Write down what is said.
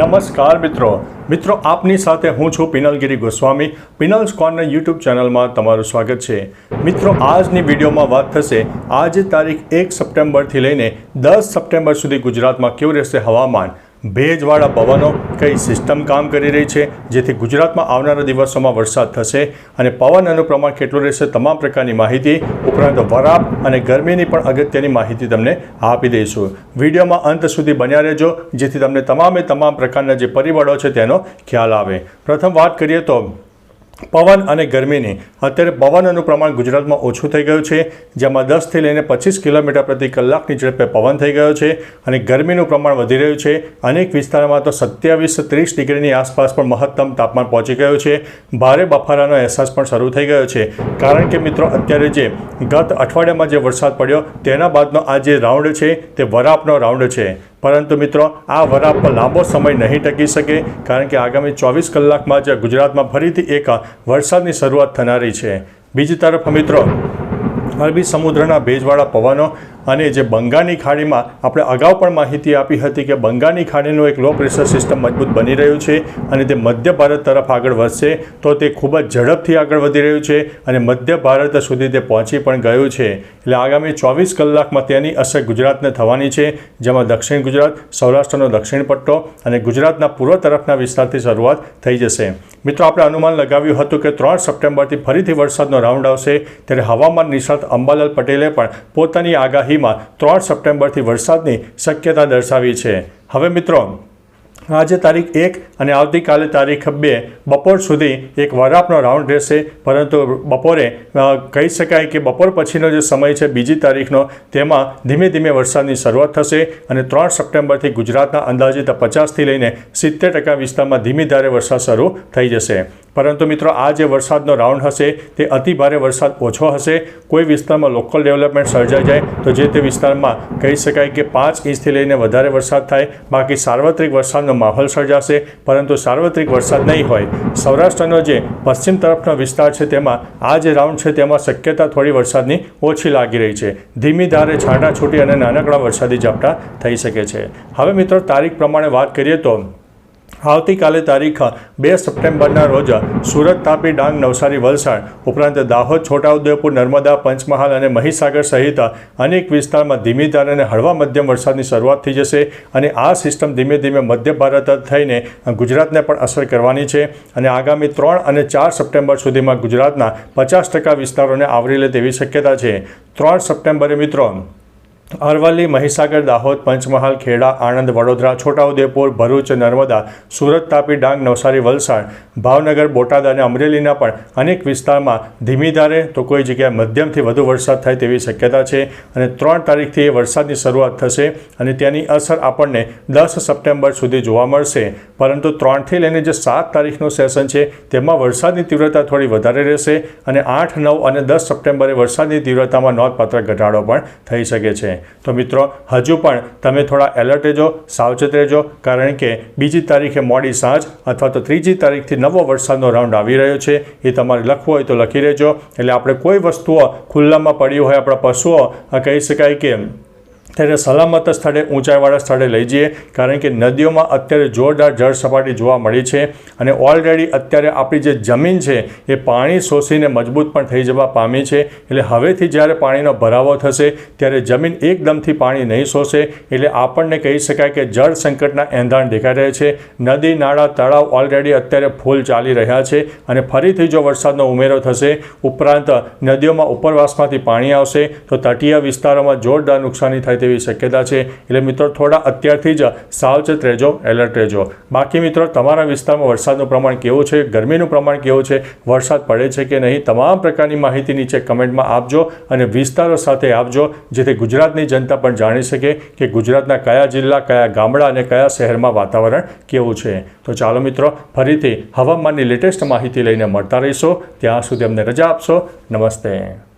નમસ્કાર મિત્રો. મિત્રો, આપની સાથે હું છું પિનલગીરી ગોસ્વામી. પિનલ સ્કોનના યુટ્યુબ ચેનલમાં તમારું સ્વાગત છે. મિત્રો, આજની વિડીયોમાં વાત થશે આજે તારીખ એક સપ્ટેમ્બરથી લઈને દસ સપ્ટેમ્બર સુધી ગુજરાતમાં કેવું રહેશે હવામાન? ભેજવાળા પવનો કઈ સિસ્ટમ કામ કરી રહી છે? જેથી ગુજરાતમાં આવનારા દિવસોમાં વરસાદ થશે અને પવનનું પ્રમાણ કેટલું રહેશે તમામ પ્રકારની માહિતી, ઉપરાંત વરાપ અને ગરમીની પણ અગત્યની માહિતી તમને આપી દઈશું. વિડીયોમાં અંત સુધી બન્યા રહેજો, જેથી તમને તમામે તમામ પ્રકારના જે પરિબળો છે તેનો ખ્યાલ આવે. પ્રથમ વાત કરીએ તો પવન અને ગરમીની. અત્યારે પવનનું પ્રમાણ ગુજરાતમાં ઓછું થઈ ગયું છે, જેમાં દસથી લઈને પચીસ કિલોમીટર પ્રતિ કલાકની ઝડપે પવન થઈ ગયો છે અને ગરમીનું પ્રમાણ વધી રહ્યું છે. અનેક વિસ્તારોમાં તો સત્યાવીસ ત્રીસ ડિગ્રીની આસપાસ પણ મહત્તમ તાપમાન પહોંચી ગયું છે. ભારે બફારાનો અહેસાસ પણ શરૂ થઈ ગયો છે. કારણ કે મિત્રો, અત્યારે જે ગત અઠવાડિયામાં જે વરસાદ પડ્યો, તેના બાદનો આ જે રાઉન્ડ છે, તે વરાપનો રાઉન્ડ છે. પરંતુ મિત્રો, આ વરાપ પર લાંબો સમય નહીં ટકી શકે, કારણ કે આગામી ચોવીસ કલાકમાં જ ગુજરાતમાં ફરીથી એક વરસાદની શરૂઆત થનારી છે. બીજી તરફ મિત્રો, અરબી સમુદ્રના ભેજવાળા પવનો અને જે બંગાળની ખાડીમાં આપણે અગાઉ પણ માહિતી આપી હતી કે બંગાળની ખાડીનું એક લો પ્રેશર સિસ્ટમ મજબૂત બની રહ્યું છે અને તે મધ્ય ભારત તરફ આગળ વધશે, તો તે ખૂબ જ ઝડપથી આગળ વધી રહ્યું છે અને મધ્ય ભારત સુધી તે પહોંચી પણ ગયું છે. એટલે આગામી ચોવીસ કલાકમાં તેની અસર ગુજરાતને થવાની છે, જેમાં દક્ષિણ ગુજરાત, સૌરાષ્ટ્રનો દક્ષિણ પટ્ટો અને ગુજરાતના પૂર્વ તરફના વિસ્તારથી શરૂઆત થઈ જશે. મિત્રો, આપણે અનુમાન લગાવ્યું હતું કે ત્રણ સપ્ટેમ્બરથી ફરીથી વરસાદનો રાઉન્ડ આવશે, ત્યારે હવામાન નિષ્ણાત અંબાલાલ પટેલે પણ પોતાની આગાહીમાં ત્રણ સપ્ટેમ્બરથી વરસાદની શક્યતા દર્શાવી છે. હવે મિત્રો આજે તારીખ એક અને આવતીકાલે તારીખ બે. બપોર સુધી એક વરાપનો રાઉન્ડ રહેશે, પરંતુ બપોરે કહી શકાય કે બપોર પછીનો જે સમય છે, બીજી તારીખનો, તેમાં ધીમે ધીમે વરસાદની શરૂઆત થશે અને ત્રણ સપ્ટેમ્બરથી ગુજરાતના અંદાજિત પચાસથી લઈને સિત્તેર ટકા વિસ્તારમાં ધીમી ધારે વરસાદ શરૂ થઈ જશે. પરંતુ મિત્રો, આ જે વરસાદનો રાઉન્ડ હશે, તે અતિ ભારે વરસાદ ઓછો હશે. કોઈ વિસ્તારમાં લોકલ ડેવલપમેન્ટ સર્જાઈ જાય, તો જે તે વિસ્તારમાં કહી શકાય કે પાંચ ઇંચથી લઈને વધારે વરસાદ થાય. બાકી સાર્વત્રિક વરસાદનો માહોલ સર્જાશે, પરંતુ સાર્વત્રિક વરસાદ નહીં હોય. સૌરાષ્ટ્રનો જે પશ્ચિમ તરફનો વિસ્તાર છે તેમાં આ જે રાઉન્ડ છે તેમાં શક્યતા થોડી વરસાદની ઓછી લાગી રહી છે. ધીમી ધારે છાંટા છૂટી અને નાનકડા વરસાદી ઝાપટા થઈ શકે છે. હવે મિત્રો તારીખ પ્રમાણે વાત કરીએ તો આવતીકાલે તારીખ બે સપ્ટેમ્બરના રોજ સુરત તાપી ડાંગ નવસારી વલસાડ ઉપરાંત દાહોદ છોટાઉદેપુર નર્મદા પંચમહાલ અને મહીસાગર સહિત અનેક વિસ્તારમાં ધીમી ધારે અને હળવા મધ્યમ વરસાદની શરૂઆત થઈ જશે અને આ સિસ્ટમ ધીમે ધીમે મધ્ય ભારત થઈને ગુજરાતને પણ અસર કરવાની છે અને આગામી ત્રણ અને ચાર સપ્ટેમ્બર સુધીમાં ગુજરાતના પચાસ ટકા વિસ્તારોને આવરી લે તેવી શક્યતા છે. ત્રણ સપ્ટેમ્બરે મિત્રો અરવલ્લી, મહીસાગર, દાહોદ, પંચમહાલ, ખેડા, આણંદ, વડોદરા, છોટાઉદેપુર, ભરૂચ, નર્મદા, સુરત, તાપી, ડાંગ, નવસારી, વલસાડ, ભાવનગર, બોટાદ અને અમરેલીના પણ અનેક વિસ્તારમાં ધીમી ધારે તો કોઈ જગ્યાએ મધ્યમથી વધુ વરસાદ થાય તેવી શક્યતા છે અને ત્રણ તારીખથી એ વરસાદની શરૂઆત થશે અને તેની અસર આપણને દસ સપ્ટેમ્બર સુધી જોવા મળશે. પરંતુ ત્રણથી લઈને જે સાત તારીખનું સેશન છે, તેમાં વરસાદની તીવ્રતા થોડી વધારે રહેશે અને આઠ, નવ અને દસ સપ્ટેમ્બરે વરસાદની તીવ્રતામાં નોંધપાત્ર ઘટાડો પણ થઈ શકે છે. તો મિત્રો, હજુ પણ તમે થોડા એલર્ટ રહેજો, સાવચેત રહેજો, કારણ કે બીજી તારીખે મોડી સાંજ અથવા તો ત્રીજી તારીખથી નવો વરસાદનો રાઉન્ડ આવી રહ્યો છે. એ તમારે લખવું હોય તો લખી રહેજો. એટલે આપણે કોઈ વસ્તુઓ ખુલ્લામાં પડી હોય, આપણા પશુઓ કહી શકાય કે ત્યારે સલામત સ્થળે ઊંચાઈવાળા સ્થળે લઈ જઈએ, કારણ કે નદીઓમાં અત્યારે જોરદાર જળ સપાટી જોવા મળી છે અને ઓલરેડી અત્યારે આપણી જે જમીન છે એ પાણી શોષીને મજબૂત પણ થઈ જવા પામી છે. એટલે હવેથી જ્યારે પાણીનો ભરાવો થશે, ત્યારે જમીન એકદમથી પાણી નહીં શોષે, એટલે આપણને કહી શકાય કે જળ સંકટના એંધાણ દેખાઈ રહ્યા છે. નદી, નાળા, તળાવ ઓલરેડી અત્યારે ફૂલ ચાલી રહ્યા છે અને ફરીથી જો વરસાદનો ઉમેરો થશે, ઉપરાંત નદીઓમાં ઉપરવાસમાંથી પાણી આવશે, તો તટીય વિસ્તારોમાં જોરદાર નુકસાની થાય તેવી શક્યતા છે. એટલે મિત્રો, થોડા અત્યારથી જ સાવચેત રહેજો, એલર્ટ રહેજો. બાકી મિત્રો, તમારા વિસ્તારમાં વરસાદનું પ્રમાણ કેવું છે? ગરમીનું પ્રમાણ કેવું છે? વરસાદ પડે છે કે નહીં? તમામ પ્રકારની માહિતી નીચે કમેન્ટમાં આપજો અને વિસ્તારો સાથે આપજો, જેથી ગુજરાતની જનતા પણ જાણી શકે કે ગુજરાતના કયા જિલ્લા, કયા ગામડા અને કયા શહેરમાં વાતાવરણ કેવું છે. તો ચાલો મિત્રો, ફરીથી હવામાનની લેટેસ્ટ માહિતી લઈને મળતા રહીશો. ત્યાં સુધી અમને રજા આપશો. નમસ્તે.